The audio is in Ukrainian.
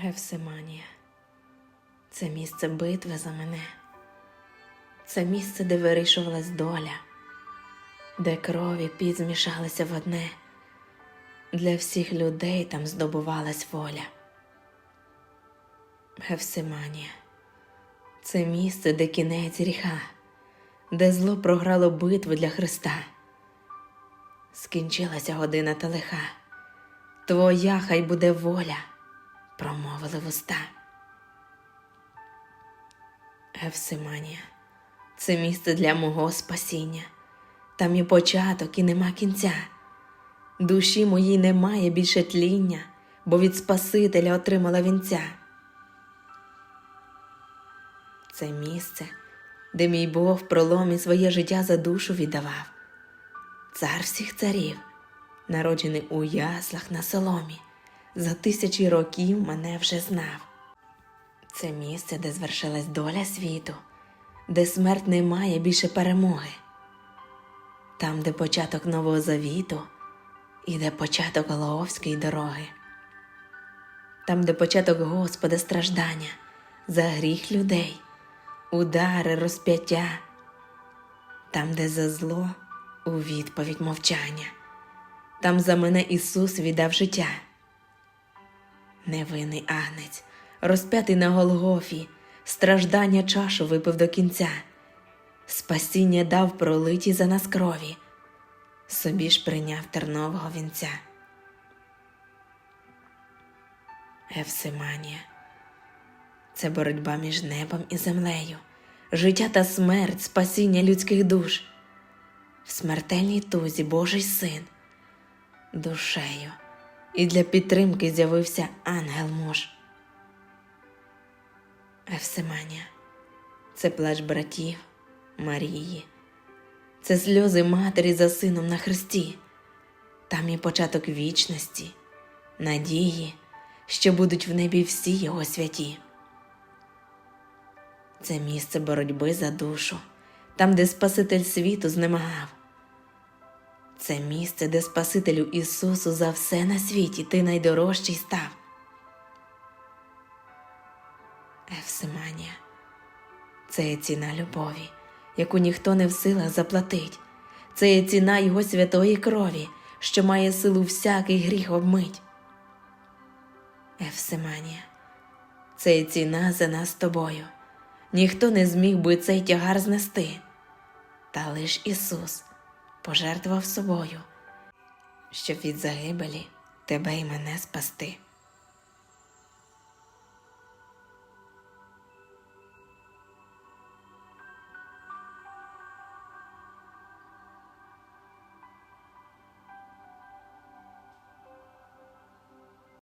Гефсиманія. Це місце битви за мене. Це місце, де вирішувалась доля, де крові під змішалися в одне. Для всіх людей там здобувалась воля. Гефсиманія. Це місце, де кінець гріха, де зло програло битву для Христа. Скінчилася година та лиха. Твоя хай буде воля, промовили вуста. Евсиманія, це місце для мого спасіння. Там і початок, і нема кінця. Душі моїй немає більше тління, бо від Спасителя отримала вінця. Це місце, де мій Бог в проломі своє життя за душу віддавав. Цар всіх царів, народжений у яслах на соломі, за тисячі років мене вже знав. Це місце, де звершилась доля світу, де смерть не має більше перемоги, там, де початок нового завіту, і де початок Голгофської дороги, там, де початок Господа страждання за гріх людей, удари, розп'яття, там, де за зло у відповідь мовчання, там за мене Ісус віддав життя. Невинний агнець, розп'ятий на Голгофі, страждання чашу випив до кінця, спасіння дав пролиті за нас крові, собі ж прийняв тернового вінця. Евсиманія. Це боротьба між небом і землею, життя та смерть, спасіння людських душ. В смертельній тузі Божий син, душею, і для підтримки з'явився ангел муж. Евсиманія це плач братів Марії, це сльози матері за сином на хресті, там і початок вічності, надії, що будуть в небі всі його святі. Це місце боротьби за душу, там, де Спаситель світу знемагав. Це місце, де Спасителю Ісусу за все на світі ти найдорожчий став. Евсиманія це є ціна любові, яку ніхто не в силах заплатить. Це є ціна Його святої крові, що має силу всякий гріх обмить. Евсиманія це є ціна за нас тобою. Ніхто не зміг би цей тягар знести, та лиш Ісус пожертвував собою, щоб від загибелі тебе і мене спасти.